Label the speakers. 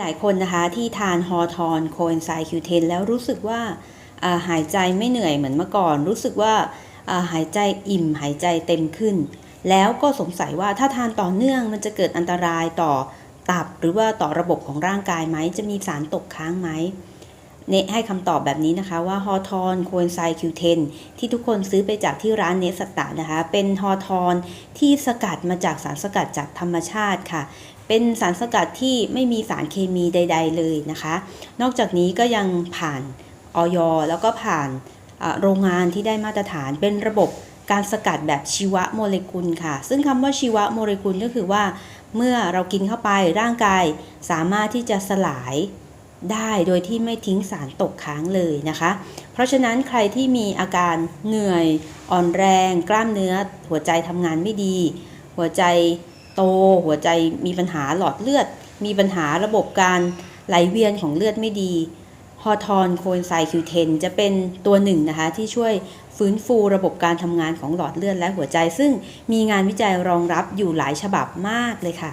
Speaker 1: หลายคนนะคะที่ทานฮอร์ทอนโคเอนไซม์คิวเทนแล้วรู้สึกว่าาหายใจไม่เหนื่อยเหมือนเมื่อก่อน รู้สึกว่าอ่าหายใจอิ่มหายใจเต็มขึ้น แล้วก็สงสัยว่าถ้าทานต่อเนื่องมันจะเกิดอันตรายต่อตับ หรือว่าต่อระบบของร่างกายไหมจะมีสารตกค้างไหม เนให้คำตอบแบบนี้นะคะว่าฮอทอนโคเอนไซม์คิวเทนที่ทุกคนซื้อไปจากที่ร้านเนสตานะคะ เป็นฮอทอนที่สกัดมาจากสารสกัดจากธรรมชาติค่ะ เป็นสารสกัดที่ไม่มีสารเคมีใด ๆ เลยนะคะ นอกจากนี้ก็ยังผ่านออยแล้วก็ผ่านโรงงานที่ได้มาตรฐานเป็นระบบการสกัดแบบชีวโมเลกุลค่ะ ซึ่งคำว่าชีวโมเลกุลก็คือว่า เมื่อเรากินเข้าไปร่างกายสามารถที่จะสลาย ได้โดยที่ไม่ทิ้งสารตกค้างเลยนะคะ เพราะฉะนั้นใครที่มีอาการเหนื่อยอ่อนแรง กล้ามเนื้อ หัวใจทำงานไม่ดี หัวใจโต หัวใจมีปัญหาหลอดเลือด มีปัญหาระบบการไหลเวียนของเลือดไม่ดีฮอทอนโคเอนไซม์คิวเทนจะเป็นตัวหนึ่งนะคะที่ช่วยฟื้นฟูระบบการทำงานของหลอดเลือดและหัวใจ ซึ่งมีงานวิจัยรองรับอยู่หลายฉบับมากเลยค่ะ